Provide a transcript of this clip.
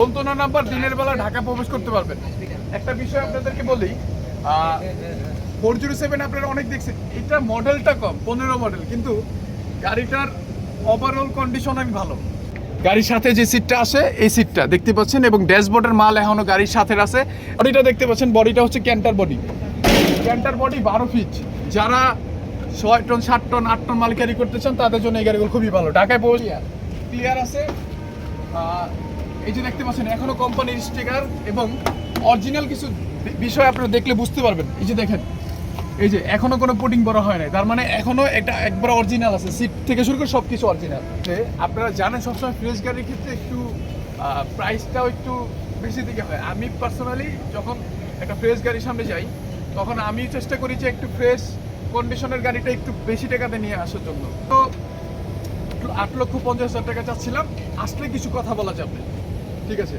যন্ত্রণা নাম্বার দিনের বেলা ঢাকা প্রবেশ করতে পারবেন। একটা বিষয় আপনাদেরকে বলি ফোর জিরো সেভেন আপনারা অনেক দেখছেন। এটা মডেলটা কম, পনেরো মডেল, কিন্তু গাড়িটার ওভারঅল কন্ডিশন অনেক ভালো। গাড়ির সাথে যে সিটটা আসে এই সিটটা দেখতে পাচ্ছেন, এবং ড্যাশবোর্ডের মাল এখনও গাড়ির সাথে আছে। বডিটা দেখতে পাচ্ছেন, বডিটা হচ্ছে ক্যান্টার বডি। ক্যান্টার বডি বারো ফিট যারা ছয় টন সাত টন আট টন মাল ক্যারি করতে চান, তাদের জন্য এই গাড়িগুলো খুবই ভালো। ঢাকায় পৌঁছে ক্লিয়ার আছে। এই যে দেখতে পাচ্ছেন, এখনও কোম্পানির স্টিকার এবং অরিজিনাল কিছু বিষয় আপনারা দেখলে বুঝতে পারবেন। এই যে দেখেন, এই যে এখনও কোনো পুটিং বড় হয় নাই। তার মানে এখনও একটা একবার অরিজিনাল আছে। সিট থেকে শুরু করে সব কিছু অরিজিনাল আপনারা জানেন সবসময় ফ্রেশ গাড়ির ক্ষেত্রে একটু প্রাইসটাও একটু বেশি দিকে হয়। আমি পার্সোনালি যখন একটা ফ্রেশ গাড়ির সামনে যাই, তখন আমি চেষ্টা করি যে একটু ফ্রেশ কন্ডিশনের গাড়িটা একটু বেশি টাকাতে নিয়ে আসার জন্য। তো আট লক্ষ পঞ্চাশ হাজার টাকা চাচ্ছিলাম। আসলে কিছু কথা বলা যাবে। ঠিক আছে